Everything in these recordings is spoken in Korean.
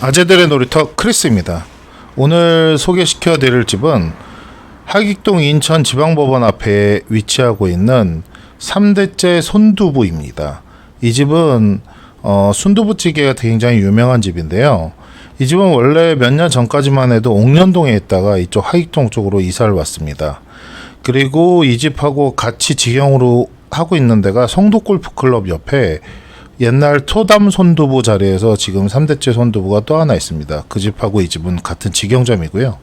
아재들의 놀이터 크리스입니다. 오늘 소개시켜 드릴 집은 하객동 인천 지방법원 앞에 위치하고 있는 3대째 손두부입니다. 이 집은 어, 순두부찌개가 굉장히 유명한 집인데요. 이 집은 원래 몇 년 전까지만 해도 옥년동에 있다가 이쪽 하객동 쪽으로 이사를 왔습니다. 그리고 이 집하고 같이 직영으로 하고 있는 데가 송도골프클럽 옆에 옛날 토담 손두부 자리에서 지금 3대째 손두부가 또 하나 있습니다. 그 집하고 이 집은 같은 직영점이고요.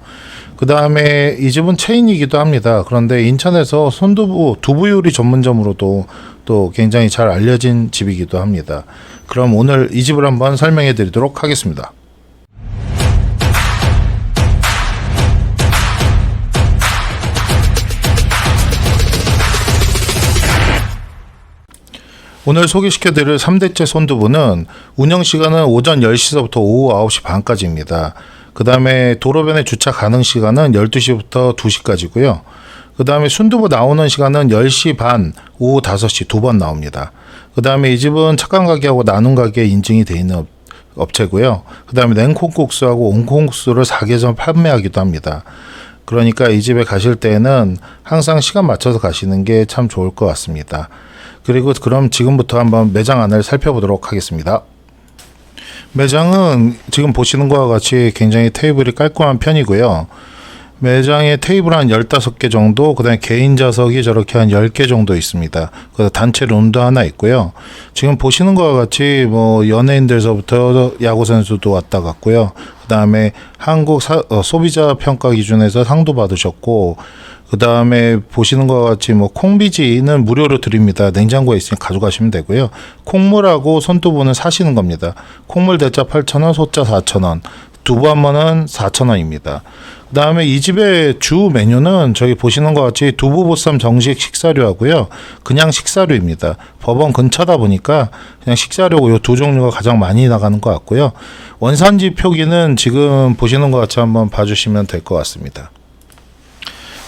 그 다음에 이 집은 체인이기도 합니다. 그런데 인천에서 손두부, 두부 요리 전문점으로도 또 굉장히 잘 알려진 집이기도 합니다. 그럼 오늘 이 집을 한번 설명해 드리도록 하겠습니다. 오늘 소개시켜드릴 3대째 손두부는 운영 시간은 오전 10시서부터 오후 9시 반까지입니다. 그 다음에 도로변에 주차 가능 시간은 12시부터 2시까지고요. 그 다음에 순두부 나오는 시간은 10시 반, 오후 5시 두 번 나옵니다. 그 다음에 이 집은 착한 가게하고 나눔 가게 인증이 돼 있는 업- 업체고요. 그 다음에 냉콩국수하고 온콩국수를 4개점 판매하기도 합니다. 그러니까 이 집에 가실 때는 항상 시간 맞춰서 가시는 게 참 좋을 것 같습니다. 그리고 그럼 지금부터 한번 매장 안을 살펴보도록 하겠습니다. 매장은 지금 보시는 것과 같이 굉장히 테이블이 깔끔한 편이고요. 매장에 테이블 한 15개 정도, 그 다음에 개인 좌석이 저렇게 한 10개 정도 있습니다. 그 단체 룸도 하나 있고요. 지금 보시는 것과 같이 뭐 연예인들서부터 야구선수도 왔다 갔고요. 그 다음에 한국 사- 어, 소비자 평가 기준에서 상도 받으셨고, 그 다음에 보시는 것과 같이 뭐 콩비지는 무료로 드립니다. 냉장고에 있으니 가져가시면 되고요. 콩물하고 손두부는 사시는 겁니다. 콩물 대짜 8,000원, 소짜 4,000원. 두부 한 번은 4,000원입니다. 그 다음에 이 집의 주 메뉴는 저기 보시는 것 같이 두부보쌈 정식 식사료하고요. 그냥 식사료입니다. 법원 근처다 보니까 그냥 식사료 요두 종류가 가장 많이 나가는 것 같고요. 원산지 표기는 지금 보시는 것 같이 한번 봐주시면 될 것 같습니다.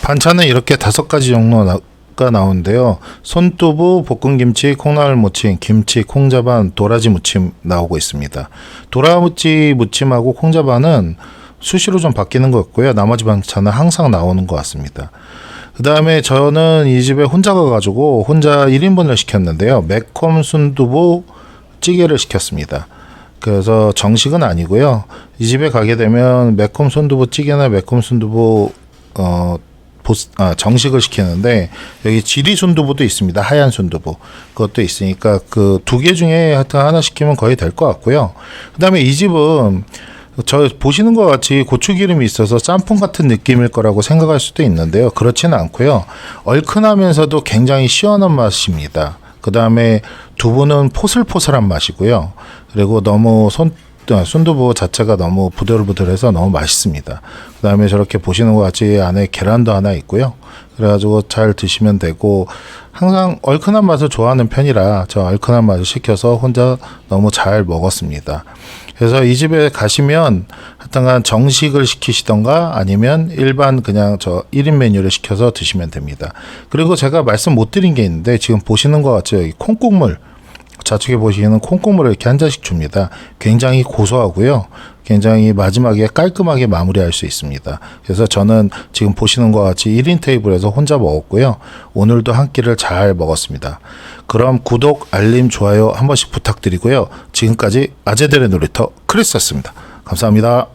반찬은 이렇게 다섯 가지 정도가 나오는데요. 손두부, 볶음김치, 콩나물 무침, 김치, 콩자반, 도라지 무침 나오고 있습니다. 도라지 무침하고 콩자반은 수시로 좀 바뀌는 것 같고요. 나머지 반찬은 항상 나오는 것 같습니다. 그 다음에 저는 이 집에 혼자 가가지고 혼자 1인분을 시켰는데요. 매콤 순두부 찌개를 시켰습니다. 그래서 정식은 아니고요. 이 집에 가게 되면 매콤 순두부 찌개나 매콤 순두부 어 보스, 아, 정식을 시키는데 여기 지리 순두부도 있습니다. 하얀 순두부 그것도 있으니까 그 두 개 중에 하여튼 하나 시키면 거의 될 것 같고요. 그다음에 이 집은 저 보시는 것 같이 고추기름이 있어서 짬뽕 같은 느낌일 거라고 생각할 수도 있는데요. 그렇지는 않고요. 얼큰하면서도 굉장히 시원한 맛입니다. 그 다음에 두부는 포슬포슬한 맛이고요. 그리고 너무 손 아, 순두부 자체가 너무 부들부들해서 너무 맛있습니다. 그 다음에 저렇게 보시는 것 같이 안에 계란도 하나 있고요. 그래가지고 잘 드시면 되고 항상 얼큰한 맛을 좋아하는 편이라 저 얼큰한 맛을 시켜서 혼자 너무 잘 먹었습니다. 그래서 이 집에 가시면 하여튼간 정식을 시키시던가 아니면 일반 그냥 저 1인 메뉴를 시켜서 드시면 됩니다. 그리고 제가 말씀 못 드린 게 있는데 지금 보시는 것 같죠? 콩국물 좌측에 보시는 콩국물을 이렇게 한 잔씩 줍니다. 굉장히 고소하고요. 굉장히 마지막에 깔끔하게 마무리할 수 있습니다. 그래서 저는 지금 보시는 것 같이 1인 테이블에서 혼자 먹었고요. 오늘도 한 끼를 잘 먹었습니다. 그럼 구독, 알림, 좋아요 한 번씩 부탁드리고요. 지금까지 아재들의 놀이터 크리스였습니다. 감사합니다.